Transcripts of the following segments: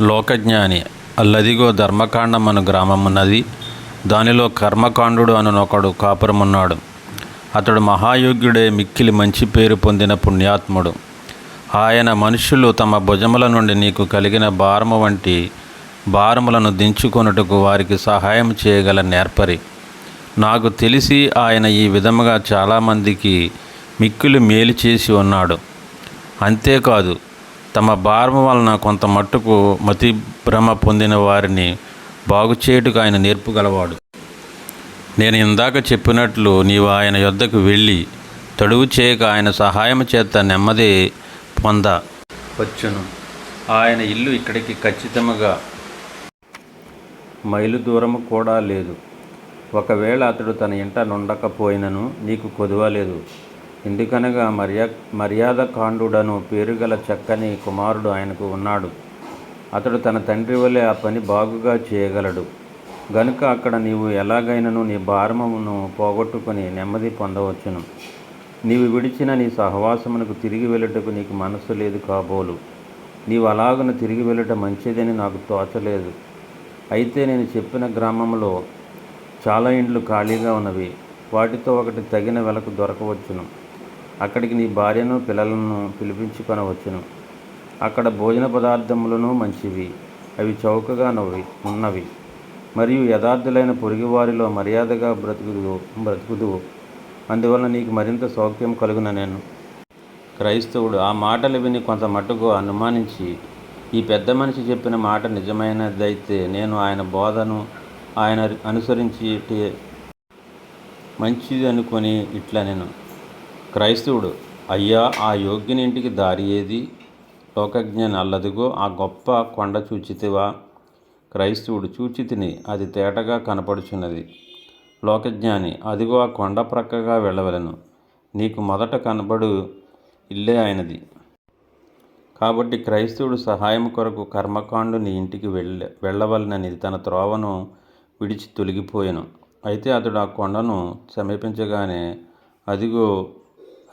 లోకజ్ఞాని అల్లదిగో ధర్మకాండమను గ్రామమున్నది. దానిలో కర్మకాండుడు అనునొకడు కాపురమున్నాడు. అతడు మహాయోగ్యుడే మిక్కిలి మంచి పేరు పొందిన పుణ్యాత్ముడు. ఆయన మనుషులు తమ భుజముల నుండి నీకు కలిగిన భారము వంటి భారములను దించుకొనుటకు వారికి సహాయం చేయగల నేర్పరి. నాకు తెలిసి ఆయన ఈ విధముగా చాలామందికి మిక్కులు మేలు చేసి ఉన్నాడు. అంతేకాదు తమ భారము వలన కొంత మట్టుకు మతి భ్రమ పొందిన వారిని బాగు చేయుటకు ఆయన నేర్పుగలవాడు నేను ఇందాక చెప్పినట్లు నీవు ఆయన యొద్దకు వెళ్ళి తడువు చేయక ఆయన సహాయం చేత నెమ్మది పొంద. వచ్చును. ఆయన ఇల్లు ఇక్కడికి ఖచ్చితంగా మైలు దూరము కూడా లేదు. ఒకవేళ అతడు తన ఇంట నుండకపోయినను నీకు కొదువలేదు. ఎందుకనగా మర్యా మర్యాద కాండుడను పేరుగల చక్కని కుమారుడు ఆయనకు ఉన్నాడు. అతడు తన తండ్రి వలె ఆ పని బాగుగా చేయగలడు. గనుక అక్కడ నీవు ఎలాగైనను నీ భారమమును పోగొట్టుకుని నెమ్మది పొందవచ్చును. నీవు విడిచిన నీ సహవాసమునకు తిరిగి వెళ్ళుటకు నీకు మనసు లేదు కాబోలు. నీవు అలాగను తిరిగి వెళ్ళట మంచిదని నాకు తోచలేదు. అయితే నేను చెప్పిన గ్రామంలో చాలా ఇండ్లు ఖాళీగా ఉన్నవి. వాటితో ఒకటి తగిన వెలకు దొరకవచ్చును. అక్కడికి నీ భార్యను పిల్లలను పిలిపించుకొనవచ్చును. అక్కడ భోజన పదార్థములను మంచివి అవి చౌకగా నవ్వి ఉన్నవి. మరియు యథార్థులైన పొరుగువారిలో మర్యాదగా బ్రతుకుదు బ్రతుకుదువు. అందువల్ల నీకు మరింత సౌఖ్యం కలుగున నేను. క్రైస్తవుడు ఆ మాటలు విని కొంత మట్టుకు అనుమానించి ఈ పెద్ద మనిషి చెప్పిన మాట నిజమైనదైతే నేను ఆయన బోధను ఆయన అనుసరించి మంచిది అనుకొని ఇట్లా నేను క్రైస్తవుడు అయ్యా ఆ యోగ్యుని ఇంటికి దారి ఏది? లోకజ్ఞాని అల్లదిగో ఆ గొప్ప కొండ చూచితివా? క్రైస్తవుడు చూచితిని అది తేటగా కనపడుచున్నది. లోకజ్ఞాని అదిగో ఆ కొండ ప్రక్కగా వెళ్ళవలను. నీకు మొదట కనబడు ఇల్లే ఆయనది. కాబట్టి క్రైస్తవుడు సహాయం కొరకు కర్మకాండుని ఇంటికి వెళ్ళ వెళ్ళవలనని తన త్రోవను విడిచి తొలగిపోయాను. అయితే అతడు ఆ కొండను సమీపించగానే అదిగో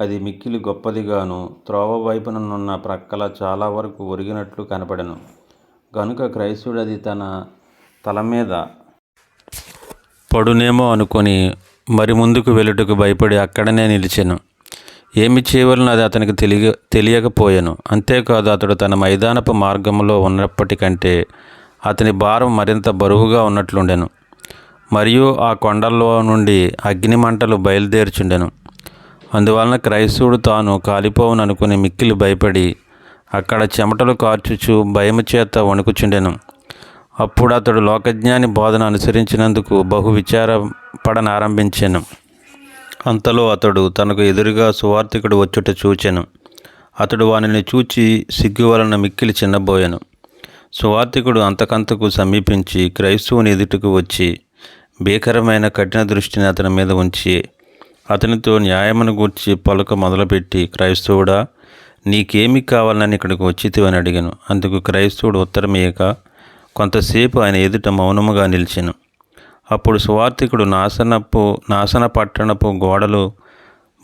అది మిక్కిలి గొప్పదిగాను త్రోవ వైపుననున్న ప్రక్కల చాలా వరకు ఒరిగినట్లు కనపడెను. కనుక క్రైస్తవుడు అది తన తల మీద పడునేమో అనుకొని మరి ముందుకు వెళ్ళుటకు భయపడి అక్కడనే నిలిచాను. ఏమి చేయవలనో అది అతనికి తెలియ తెలియకపోయాను. అంతేకాదు అతడు తన మైదానపు మార్గంలో ఉన్నప్పటికంటే అతని భారం మరింత బరువుగా ఉన్నట్లుండెను. మరియు ఆ కొండల్లో నుండి అగ్నిమంటలు బయలుదేర్చుండెను. అందువలన క్రైస్తవుడు తాను కాలిపోవుననుకుని మిక్కిలు మిక్కిలి భయపడి అక్కడ చెమటలు కార్చుచు భయము చేత వణుకుచుండెను. అప్పుడు అతడు లోకజ్ఞాని బోధన అనుసరించినందుకు బహు విచారపడనారంభించాను. అంతలో అతడు తనకు ఎదురుగా సువార్థికుడు వచ్చుట చూచెను. అతడు వానిని చూచి సిగ్గు వలన మిక్కిలి చిన్నబోయాను. సువార్థికుడు అంతకంతకు సమీపించి క్రైస్తవుని ఎదుటకు వచ్చి భీకరమైన కఠిన దృష్టిని అతని మీద ఉంచి అతనితో న్యాయమును గూర్చి పలుక మొదలుపెట్టి క్రైస్తవుడా నీకేమి కావాలని ఇక్కడికి వచ్చితివని అడిగాను. అందుకు క్రైస్తవుడు ఉత్తరమేయక కొంతసేపు ఆయన ఎదుట మౌనముగా నిలిచాను. అప్పుడు సువార్థికుడు నాశనపు నాశన పట్టణపు గోడలు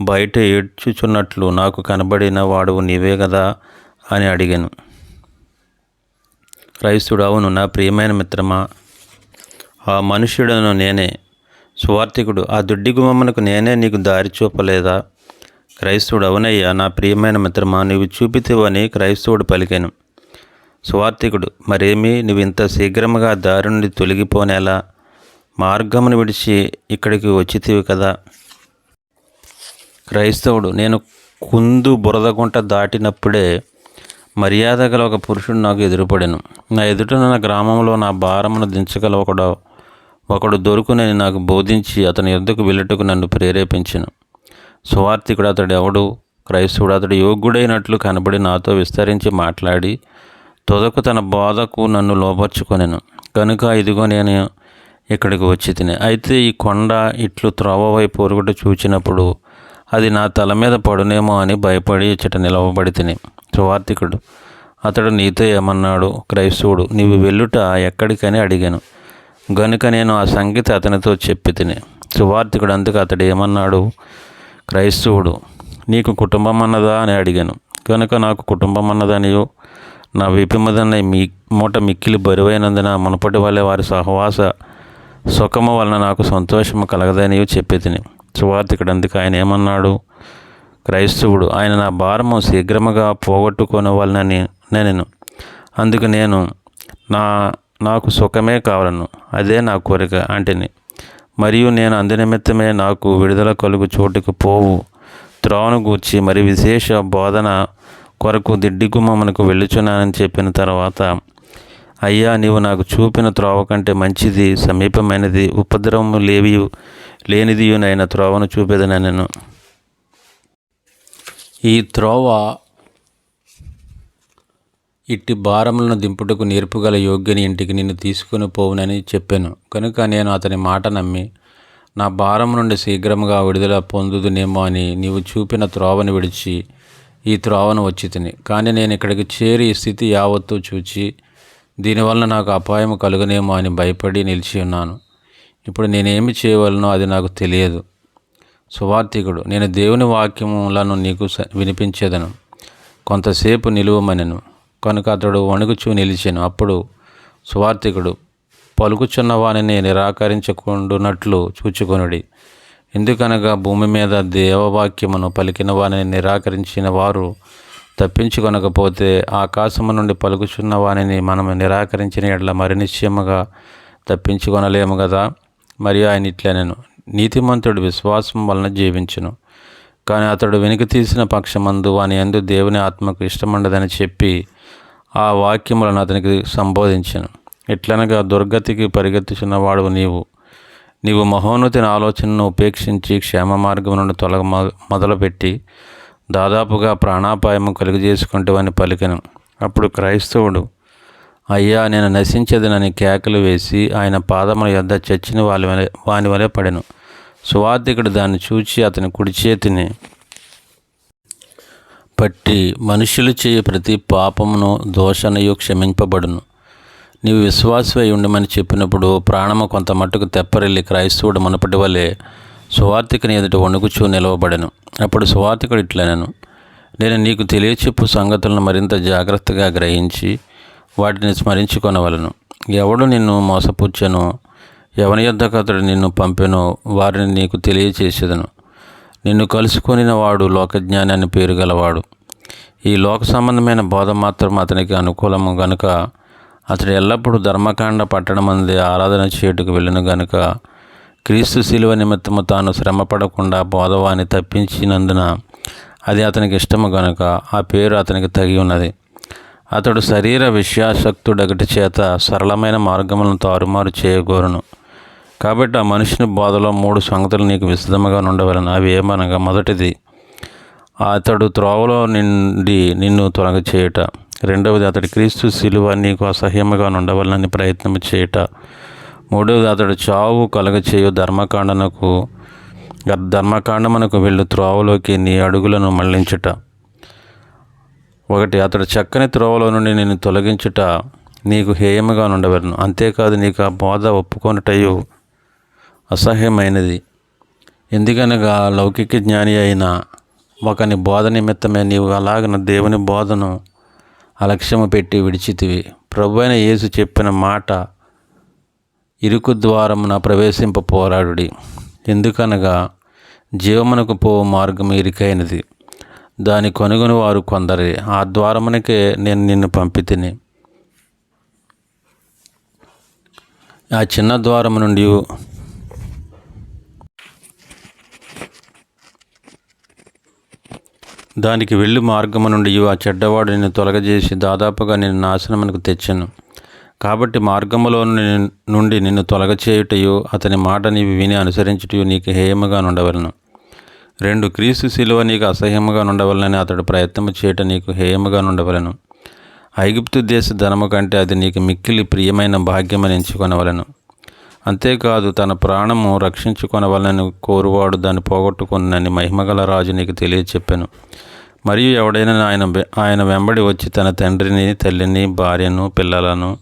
బయట ఏడ్చుచున్నట్లు నాకు కనబడిన వాడు నీవే కదా అని అడిగాను. క్రైస్తుడు అవును నా ప్రియమైన మిత్రమా ఆ మనుష్యుడను నేనే సువార్థికుడు ఆ దొడ్డి గుమ్మమునకు నేనే నీకు దారి చూపలేదా? క్రైస్తవుడు అవునయ్యా నా ప్రియమైన మిత్రమా నీవు చూపితివని క్రైస్తవుడు పలికాను. సువార్థికుడు మరేమి నువ్వు ఇంత శీఘ్రముగా దారి నుండి తొలగిపోనేలా మార్గమును విడిచి ఇక్కడికి వచ్చితివి కదా? క్రైస్తవుడు నేను కుందు బురదగుంట దాటినప్పుడే మర్యాద గల ఒక పురుషుడు నాకు ఎదురుపడాను. నా ఎదుటనున్న గ్రామంలో నా భారమును దించగల ఒకడో ఒకడు దొరుకునని నాకు బోధించి అతని యుద్ధకు వెళ్ళుటకు నన్ను ప్రేరేపించను. సువార్థికుడు అతడు ఎవడు? క్రైస్తవుడు అతడు యోగ్యుడైనట్లు కనబడి నాతో విస్తరించి మాట్లాడి తొదకు తన బోధకు నన్ను లోపర్చుకొనెను కనుక ఇదిగో నేను ఇక్కడికి వచ్చి తిని. అయితే ఈ కొండ ఇట్లు త్రోవ వైపు ఒరుగుట చూచినప్పుడు అది నా తల మీద పడునేమో అని భయపడి ఇచ్చట నిలవబడి తిని. సువార్థికుడు అతడు నీతో ఏమన్నాడు? క్రైస్తవుడు నీవు వెళ్ళుట ఎక్కడికని అడిగాను. గనుక నేను ఆ సంగతి అతనితో చెప్పి తిని సువార్థికుడు అందుకు అతడు ఏమన్నాడు? క్రైస్తవుడు నీకు కుటుంబం అన్నదా అని అడిగాను. కనుక నాకు కుటుంబం అన్నదనియు నా విపిమదన్న మీ మూట మిక్కిలి బరువైనందున మునపటి వల్లే వారి సహవాస సుఖము వలన నాకు సంతోషము కలగదనియో చెప్పి తిని సువార్థికుడు అందుకు ఆయన ఏమన్నాడు? క్రైస్తవుడు ఆయన నా భారము శీఘ్రముగా పోగొట్టుకోనవలనని నేను అందుకు నేను నా నాకు సుఖమే కావాలను. అదే నా కోరిక అంటేని. మరియు నేను అందునిమిత్తమే నాకు విడుదల కలుగు చోటుకు పోవు. త్రోవను గూర్చి మరి విశేష బోధన కొరకు దిడ్డిగుమ్మమునకు వెళ్ళుచున్నానని చెప్పిన తర్వాత అయ్యా నీవు నాకు చూపిన త్రోవ కంటే మంచిది సమీపమైనది ఉపద్రవము లేవి లేనిదియునైన త్రోవను చూపేదనను నేను. ఈ త్రోవ ఇట్టి భారములను దింపుటకు నేర్పుగల యోగ్యని ఇంటికి నిన్ను తీసుకుని పోవునని చెప్పాను. కనుక నేను అతని మాట నమ్మి నా భారం నుండి శీఘ్రముగా విడుదల పొందుదునేమో అని నీవు చూపిన త్రోవను విడిచి ఈ త్రోవను వచ్చి తిని. కానీ నేను ఇక్కడికి చేరి ఈ స్థితి యావత్తు చూచి దీనివల్ల నాకు అపాయం కలుగునేమో అని భయపడి నిలిచి ఉన్నాను. ఇప్పుడు నేనేమి చేయవలనో అది నాకు తెలియదు. సువార్థికుడు నేను దేవుని వాక్యములను నీకు స- వినిపించేదను. కొంతసేపు నిలువమనెను. కనుక అతడు వణుకుచూ నిలిచాను. అప్పుడు సువార్థికుడు పలుకుచున్న వానిని నిరాకరించకుండునట్లు చూచుకొనుడి. ఎందుకనగా భూమి మీద దేవవాక్యమును పలికిన వానిని నిరాకరించిన వారు తప్పించుకొనకపోతే ఆకాశము నుండి పలుకుచున్న వానిని మనం నిరాకరించిన ఎడ్ల మరి నిశ్చయముగా తప్పించుకొనలేము కదా మరియు ఆయన ఇట్లనెను. నీతిమంతుడు విశ్వాసం వలన జీవించును. కానీ అతడు వెనుక తీసిన పక్షమందు వాని యందు దేవుని ఆత్మకు ఇష్టముండదని చెప్పి ఆ వాక్యములను అతనికి సంబోధించను. ఎట్లనగా దుర్గతికి పరిగెత్తుచున్నవాడు నీవు నీవు మహోన్నతిని ఆలోచనను ఉపేక్షించి క్షేమ మార్గం నుండి తొలగ మొదలుపెట్టి దాదాపుగా ప్రాణాపాయము కలుగజేసుకుంటావని పలికను. అప్పుడు క్రైస్తవుడు అయ్యా నేను నశించదనని కేకలు వేసి ఆయన పాదముల యొద్ద చచ్చిన వాళ్ళ వలె వాని వలె పడెను. సువార్థికుడు దాన్ని చూచి అతని కుడి చేతిని పట్టి మనుషులు చేయ ప్రతి పాపమును దోషనయు క్షమింపబడును. నీవు విశ్వాసమై ఉండమని చెప్పినప్పుడు ప్రాణము కొంత మట్టుకు తెప్పరిల్లి క్రైస్తవుడు మునపటి వలె సువార్థికని ఎదుట వణుకుచూ నిలవబడను. అప్పుడు సువార్థికుడు ఇట్లనను నేను నీకు తెలియచెప్పు సంగతులను మరింత జాగ్రత్తగా గ్రహించి వాటిని స్మరించుకొనవలను. ఎవడు నిన్ను మోసపుచ్చను ఎవని యొద్దకు అతడు నిన్ను పంపెనో వారిని నీకు తెలియచేసేదను. నిన్ను కలుసుకొనిన వాడు లోకజ్ఞాని అని పేరు గలవాడు ఈ లోక సంబంధమైన బోధ మాత్రం అతనికి అనుకూలము గనుక అతడు ఎల్లప్పుడూ ధర్మకాండ పట్టణమంది ఆరాధన చేయుటకు వెళ్ళిన గనుక క్రీస్తు శిలువ నిమిత్తము తాను శ్రమపడకుండా బోధవాన్ని తప్పించినందున అది అతనికి ఇష్టము గనుక ఆ పేరు అతనికి తగి ఉన్నది. అతడు శరీర విషయాసక్తుడగటి చేత సరళమైన మార్గములను తారుమారు చేయగోరును. కాబట్టి ఆ మనిషిని బాధలో మూడు సంగతులు నీకు విశదముగా ఉండవలను అవి ఏమనగా మొదటిది అతడు త్రోవలో నుండి నిన్ను తొలగ చేయుట. రెండవది అతడి క్రీస్తు శిలువ నీకు అసహ్యముగా ఉండవలనని ప్రయత్నం చేయుట. మూడవది అతడు చావు కలగ చేయు ధర్మకాండనకు ధర్మకాండమునకు వెళ్ళు త్రోవలోకి నీ అడుగులను మళ్ళించుట. ఒకటి అతడు చక్కని త్రోవలో నుండి నిన్ను తొలగించుట నీకు హేయముగా ఉండవలను అంతేకాదు నీకు ఆ బోధ ఒప్పుకొనుటయు అసహ్యమైనది. ఎందుకనగా లౌకిక జ్ఞాని అయిన ఒకని బోధ నిమిత్తమే నీవు అలాగన దేవుని బోధను అలక్ష్యము పెట్టి విడిచితివి. ప్రభు అయిన యేసు చెప్పిన మాట ఇరుకు ద్వారమున ప్రవేశింప పోరాడుడి. ఎందుకనగా జీవమునకు పో మార్గం ఇరుకైనది. దాని కొనుగొని వారు కొందరే. ఆ ద్వారమునకే నేను నిన్ను పంపితిని. ఆ చిన్న ద్వారము నుండి దానికి వెళ్ళి మార్గము నుండి ఆ చెడ్డవాడు నిన్ను తొలగజేసి దాదాపుగా నిన్ను నాశనమునకు తెచ్చాను. కాబట్టి మార్గములో నుండి నిన్ను తొలగచేయుటయు అతని మాట నీవి విని అనుసరించుటయు నీకు హేయముగా నుండవలను. రెండు క్రీస్తు శిలువ నీకు అసహ్యముగా నుండవలనని అతడు ప్రయత్నము చేయట నీకు హేయముగా నుండవలను. ఐగుప్తు దేశ ధనము కంటే అది నీకు మిక్కిలి ప్రియమైన భాగ్యమని ఎంచుకొనవలను. అంతేకాదు తన ప్రాణము రక్షించుకొనవలనని కోరువాడు దాన్ని పోగొట్టుకున్నని మహిమగల రాజు నీకు తెలియచెప్పాను. మరియు ఎవడైనా ఆయన ఆయన వెంబడి వచ్చి తన తండ్రిని తల్లిని భార్యను పిల్లలను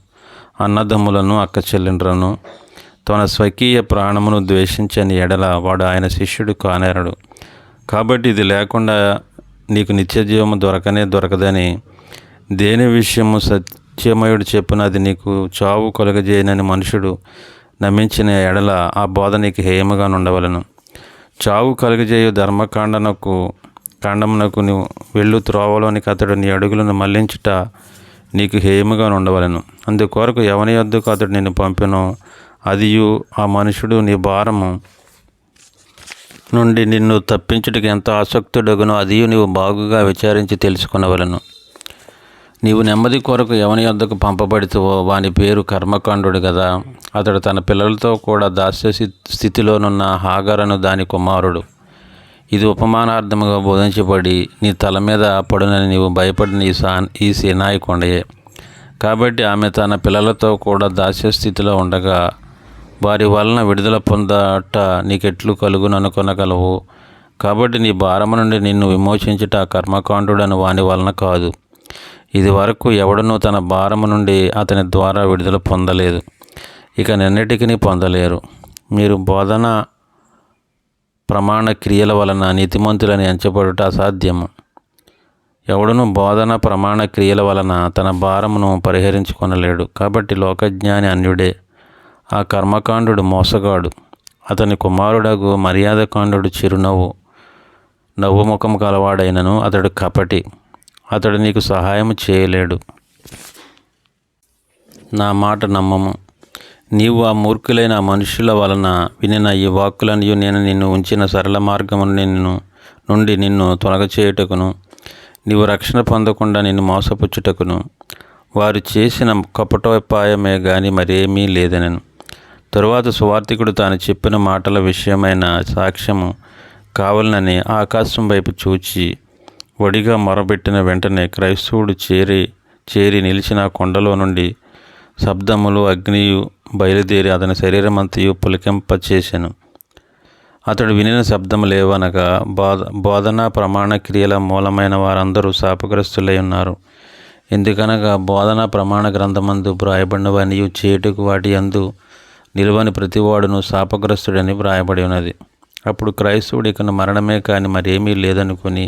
అన్నదమ్ములను అక్క చెల్లెండ్రను తన స్వకీయ ప్రాణమును ద్వేషించని ఎడల వాడు ఆయన శిష్యుడు కానేరడు. కాబట్టి ఇది లేకుండా నీకు నిత్యజీవము దొరకనే దొరకదని దేని విషయము సత్యమయుడు చెప్పినది నీకు చావు కలుగజేయనని మనుషుడు నమ్మించిన ఎడల ఆ బోధ నీకు హేయముగా ఉండవలను చావు కలుగజేయు ధర్మకాండనకు కాండమునకు నువ్వు వెళ్ళు త్రోవలోనికి అతడు నీ అడుగులను మళ్ళించుట నీకు హేయముగా ఉండవలను అందుకొరకు ఎవని యొద్దకు అతడు నిన్ను పంపెనో అదియు ఆ మనుషుడు నీ భారము నుండి నిన్ను తప్పించుటకు ఎంత ఆసక్తుడగునో అదియు నీవు బాగుగా విచారించి తెలుసుకునవలను. నీవు నెమ్మది కొరకు ఎవని యొద్దకు పంపబడితేవో వాని పేరు కర్మకాండుడు కదా అతడు తన పిల్లలతో కూడా దాస్య స్థితిలోనున్న హాగరను దాని కుమారుడు. ఇది ఉపమానార్థముగా బోధించబడి నీ తల మీద పడునని నీవు భయపడిన ఈ సా ఈ సేనాయి కొండయే. కాబట్టి ఆమె తన పిల్లలతో కూడా దాస్య స్థితిలో ఉండగా వారి వలన విడుదల పొందట నీకెట్లు కలుగుననుకొనగలవు. కాబట్టి నీ భారము నుండి నిన్ను విమోచించుట కర్మకాండుడను వాని వలన కాదు. ఇది వరకు ఎవడనూ తన భారము నుండి అతని ద్వారా విడుదల పొందలేదు. ఇక నిన్నటికీ పొందలేరు. మీరు బోధన ప్రమాణ క్రియల వలన నీతిమంతులని ఎంచబడుట అసాధ్యము. ఎవడును బోధన ప్రమాణ క్రియల వలన తన భారమును పరిహరించుకొనలేడు. కాబట్టి లోకజ్ఞాని అన్యుడే ఆ కర్మకాండుడు మోసగాడు. అతని కుమారుడగు మర్యాదకాండుడు చిరునవ్వు నవ్వుముఖం కలవాడైనను అతడు కపటి. అతడు నీకు సహాయం చేయలేడు. నా మాట నమ్మము. నీవు ఆ మూర్ఖులైన మనుషుల వలన వినిన ఈ వాక్కులను నేను నిన్ను ఉంచిన సరళ మార్గమును నిన్ను నుండి నిన్ను తొలగచేయుటకును నీవు రక్షణ పొందకుండా నిన్ను మోసపుచ్చుటకును. వారు చేసిన కపటోపాయమే గాని మరేమీ లేదనను. తరువాత సువార్థికుడు తాను చెప్పిన మాటల విషయమైన సాక్ష్యము కావాలనని ఆకాశం వైపు చూచి వడిగా మొరబెట్టిన వెంటనే క్రైస్తవుడు చేరి చేరి నిలిచిన కొండలో నుండి శబ్దములు అగ్నియు బయలుదేరి అతని శరీరమంతయు పులికింపచేసెను. అతడు వినిన శబ్దము లేవనగా బోధ బోధనా ప్రమాణ క్రియల మూలమైన వారందరూ శాపగ్రస్తులై ఉన్నారు. ఎందుకనగా బోధనా ప్రమాణ గ్రంథమందు వ్రాయబడినవనియు చేటుకు వాటి అందు నిలువని ప్రతివాడును శాపగ్రస్తుడని వ్రాయబడి ఉన్నది అప్పుడు క్రైస్తవుడు ఇకను మరణమే కానీ మరేమీ లేదనుకుని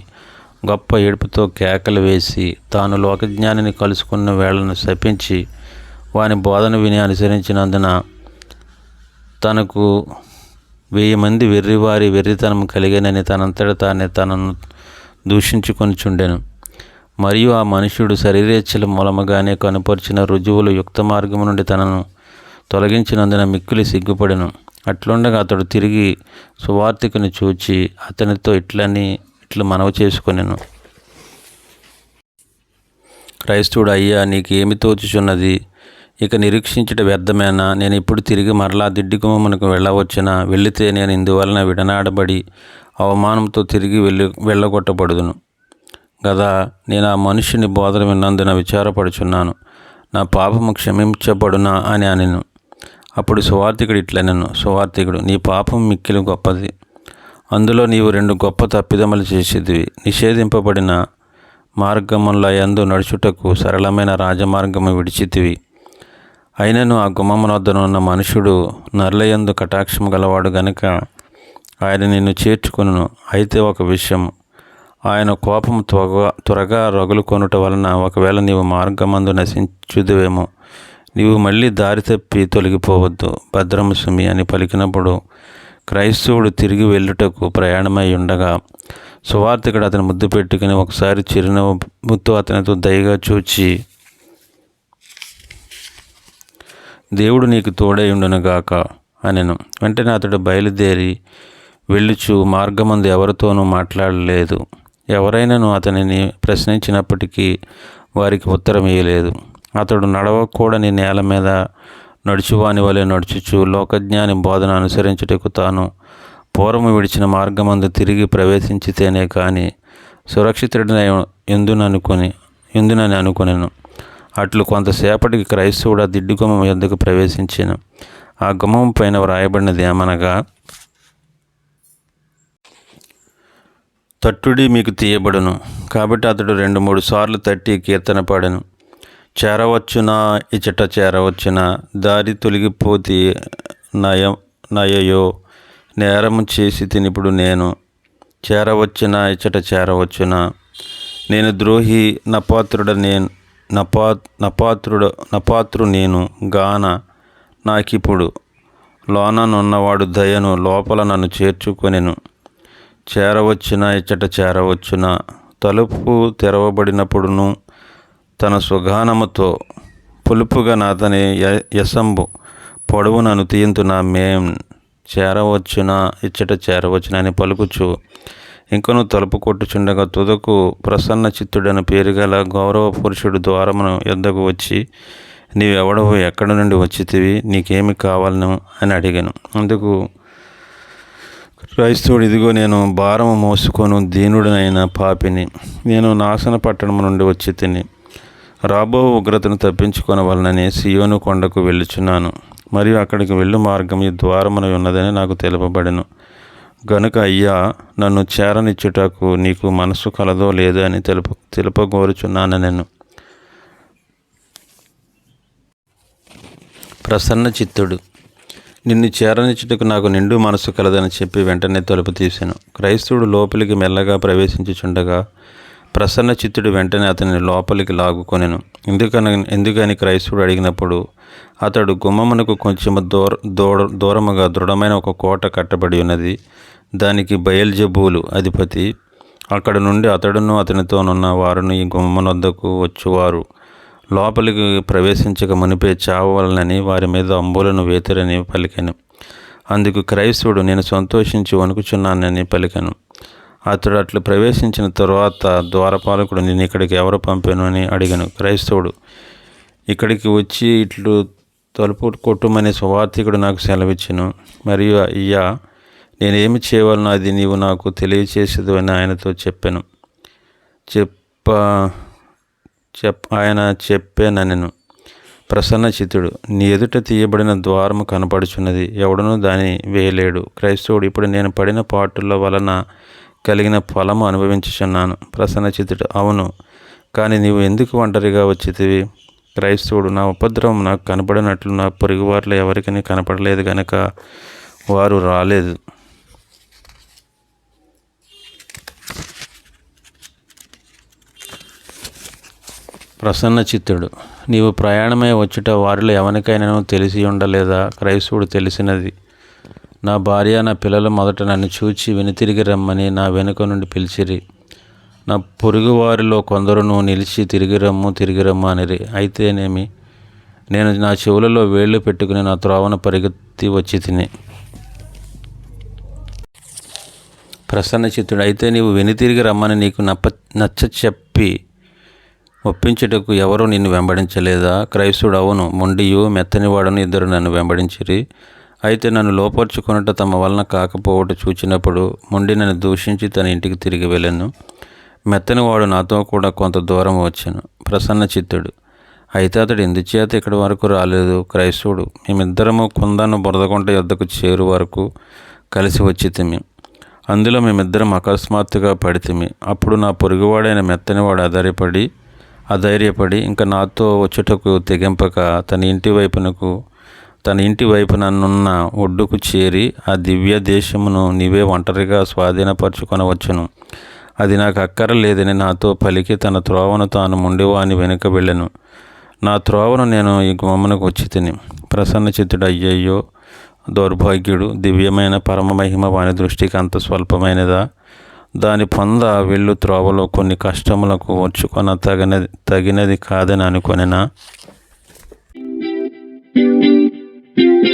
గొప్ప ఏడుపుతో కేకలు వేసి తాను లోకజ్ఞానిని కలుసుకున్న వేళను శపించి వాని బోధన విని అనుసరించినందున తనకు వెయ్యి మంది వెర్రివారి వెర్రితనం కలిగనని తనంతట తానే తనను దూషించుకొనిచుండెను. మరియు ఆ మనుష్యుడు శరీరేచ్ఛల మూలముగానే కనుపరిచిన రుజువులు యుక్త మార్గము నుండి తనను తొలగించినందున మిక్కిలి సిగ్గుపడెను. అట్లుండగా అతడు తిరిగి సువార్తికుని చూచి అతనితో ఇట్లని ఇట్లు మనవి చేసుకొనెను. క్రైస్తవుడు అయ్యా నీకేమి తోచుచున్నది? ఇక నిరీక్షించట వ్యర్థమేనా? నేను ఇప్పుడు తిరిగి మరలా దిడ్డిగుమ్మమునకు వెళ్ళవచ్చునా? వెళితే నేను ఇందువలన విడనాడబడి అవమానంతో తిరిగి వెళ్ళి వెళ్ళగొట్టబడుదును. గదా నేను ఆ మనుషుని బోధన విన్నందున విచారపడుచున్నాను. నా పాపము క్షమించబడునా అని అనెను. అప్పుడు సువార్థికుడు ఇట్లనెను. సువార్థికుడు నీ పాపం మిక్కిలి గొప్పది. అందులో నీవు రెండు గొప్ప తప్పిదములు చేసేదివి నిషేధింపబడిన మార్గముల యందు నడుచుటకు సరళమైన రాజమార్గము విడిచితివి. అయినను ఆ గుమ్మమునొద్దనున్న మనుషుడు నర్లయందు కటాక్షము గలవాడు గనుక ఆయన నిన్ను చేర్చుకొనును. అయితే ఒక విషయం ఆయన కోపం త్వరగా త్వరగా రగులుకొనుట వలన ఒకవేళ నీవు మార్గమందు నశించుదువేమో నీవు మళ్ళీ దారి తప్పి తొలగిపోవద్దు. భద్రము సుమి అని పలికినప్పుడు క్రైస్తవుడు తిరిగి వెళ్ళుటకు ప్రయాణమై ఉండగా సువార్థికుడు అతని ముద్దు పెట్టుకుని ఒకసారి చిరునవ్వుతో అతనితో దయగా చూచి దేవుడు నీకు తోడై ఉండునుగాక అనెను. వెంటనే అతడు బయలుదేరి వెళ్ళుచు మార్గమందు ఎవరితోనూ మాట్లాడలేదు. ఎవరైనాను అతనిని ప్రశ్నించినప్పటికీ వారికి ఉత్తరం ఇయ్యలేదు. అతడు నడవకూడని నేల మీద నడుచువాని వలె నడుచుచు. లోకజ్ఞాని బోధన అనుసరించుటకు తాను పూర్వము విడిచిన మార్గమందు తిరిగి ప్రవేశించితేనే కానీ సురక్షితుడై ఎందుననుకొని ఎందునని అనుకునేను. అట్లు కొంతసేపటికి క్రైస్తవుడు ఆ దిడ్డుగుమం ఎందుకు ప్రవేశించాను. ఆ గుమ్మం పైన వ్రాయబడినది ఏమనగా తట్టుడి మీకు తీయబడును. కాబట్టి అతడు రెండు మూడు సార్లు తట్టి కీర్తన పాడెను. చేరవచ్చునా? ఇచట చేరవచ్చునా? దారి తొలగిపోతే నయ నయయో. నేరము చేసి తినిప్పుడు నేను. చేరవచ్చునా? ఇచట చేరవచ్చునా? నేను ద్రోహి నపాత్రుడ నేను నపా నపాత్రుడు నపాత్రు నేను గాన నాకిప్పుడు. లోననున్నవాడు దయను లోపల నన్ను చేర్చుకొనెను. చేరవచ్చున? ఇచ్చట చేరవచ్చున? తలుపు తెరవబడినప్పుడును తన సుగానముతో పులుపుగా నాతని య- యసంబు పొడవు నన్ను తీయంతున మేం చేరవచ్చునా ఇచ్చట చేరవచ్చునని పలుకుచు ఇంకను తలుపు కొట్టుచుండగా తుదకు ప్రసన్న చిత్తుడని పేరు గల గౌరవ పురుషుడు ద్వారమును ఎద్దకు వచ్చి నీవెవడవు? ఎక్కడి నుండి వచ్చితివి? నీకేమి కావాలను? అని అడిగాను. అందుకు క్రైస్తవుడు ఇదిగో నేను భారము మోసుకొను దీనుడనైన పాపిని. నేను నాశన పట్టణం నుండి వచ్చి తిని రాబో ఉగ్రతను తప్పించుకొనవలనని సియోను కొండకు వెళ్ళుచున్నాను. మరియు అక్కడికి వెళ్ళు మార్గం ఈ ద్వారమున ఉన్నదని నాకు తెలుపబడెను. గనుక అయ్యా నన్ను చేరనిచ్చుటకు నీకు మనసు కలదో లేదో అని తెలుపు తెలుపగోరుచున్నాను నేను ప్రసన్న చిత్తుడు నిన్ను చేరనిచ్చుటకు నాకు నిండు మనసు కలదని చెప్పి వెంటనే తలుపు తీశాను క్రైస్తవుడు లోపలికి మెల్లగా ప్రవేశించుచుండగా ప్రసన్న చిత్తుడు వెంటనే అతని లోపలికి లాగుకొనెను. ఎందుకని ఎందుకని క్రైస్తవుడు అడిగినప్పుడు అతడు గుమ్మమునకు కొంచెం దూర దూర దూరముగా దృఢమైన ఒక కోట కట్టబడి ఉన్నది. దానికి బయల్జబూలు అధిపతి. అక్కడ నుండి అతడును అతనితోనున్న వారును ఈ గుమ్మనొద్దకు వచ్చేవారు. లోపలికి ప్రవేశించక మునిపే చావాలని వారి మీద అంబులను వేతురని పలికాను. అందుకు క్రైస్తవుడు నేను సంతోషించి వణుకుచున్నానని పలికాను. అతడు అట్లు ప్రవేశించిన తరువాత ద్వారపాలకుడు నేను ఇక్కడికి ఎవరు పంపాను? అని అడిగాను. క్రైస్తవుడు. ఇక్కడికి వచ్చి ఇట్లు తలుపు కొట్టుమని సువార్థికుడు నాకు సెలవిచ్చెను. మరియు అయ్యా నేనేమి చేయవలనో అది నీవు నాకు తెలియచేసేదు అని ఆయనతో చెప్పాను. చెప్ప చెప్ ఆయన చెప్పానను ప్రసన్నచితుడు నీ ఎదుట తీయబడిన ద్వారము కనపడుచున్నది. ఎవడనూ దాని వేయలేడు. క్రైస్తవుడు ఇప్పుడు నేను పడిన పాటుల వలన కలిగిన ఫలము అనుభవించుచున్నాను. ప్రసన్న చిత్తుడు అవును. కానీ నీవు ఎందుకు ఒంటరిగా వచ్చితివి? క్రైస్తవుడు నా ఉపద్రవం నాకు కనపడినట్లు నా పొరుగువారిలో ఎవరికి కనపడలేదు గనక వారు రాలేదు. ప్రసన్న చిత్తుడు నీవు ప్రయాణమై వచ్చుట వారిలో ఎవరికైనా తెలిసి ఉండలేదా? క్రైస్తవుడు తెలిసినది. నా భార్య నా పిల్లలు మొదట నన్ను చూచి వెనుతిరిగి రమ్మని నా వెనుక నుండి పిలిచిరి. నా పొరుగు వారిలో కొందరును నిలిచి తిరిగి రమ్ము తిరిగి రమ్ము అనిరి. అయితేనేమి? నేను నా చెవులలో వేళ్ళు పెట్టుకుని నా త్రోవను పరిగెత్తి వచ్చి తిని. ప్రసన్న చిత్తుడు అయితే నీవు వెనుతిరిగి రమ్మని నీకు నప్ప నచ్చ చెప్పి ఒప్పించుటకు ఎవరూ నిన్ను వెంబడించలేదా? క్రైస్తుడు అవును మొండియు మెత్తనివాడను ఇద్దరు నన్ను వెంబడించిరి. అయితే నన్ను లోపరుచుకొనుట తమ వలన కాకపోవట చూచినప్పుడు మొండి నన్ను దూషించి తన ఇంటికి తిరిగి వెళ్ళాను. మెత్తనివాడు నాతో కూడా కొంత దూరం వచ్చాను. ప్రసన్న చిత్తుడు. అయితే అతడు ఎందుచేత ఇక్కడి వరకు రాలేదు? క్రైస్తవుడు. మేమిద్దరము కుందను బురదగుంట యొద్దకు చేరు వరకు కలిసి వచ్చి తిమి అందులో మేమిద్దరం అకస్మాత్తుగా పడితిమి అప్పుడు నా పొరుగువాడైన మెత్తనివాడు ఆధారపడి అధైర్యపడి ఇంకా నాతో వచ్చుటకు తెగింపక తన ఇంటి వైపునకు తన ఇంటి వైపు నన్నున్న ఒడ్డుకు చేరి ఆ దివ్య దేశమును నీవే ఒంటరిగా స్వాధీనపరచుకొనవచ్చును. అది నాకు అక్కరలేదని నాతో పలికి తన త్రోవను తాను ముండివాని వెనుక వెళ్ళను. నా త్రోవను నేను ఈ గుమ్మమునకు వచ్చి తిని ప్రసన్న చిత్తుడు అయ్యయ్యో దౌర్భాగ్యుడు దివ్యమైన పరమ మహిమ వాని దృష్టికి అంత స్వల్పమైనదా? దాని పొంద వెళ్ళు త్రోవలో కొన్ని కష్టములకు వచ్చుకొన తగినది తగినది కాదని అనుకొనినా? Thank you.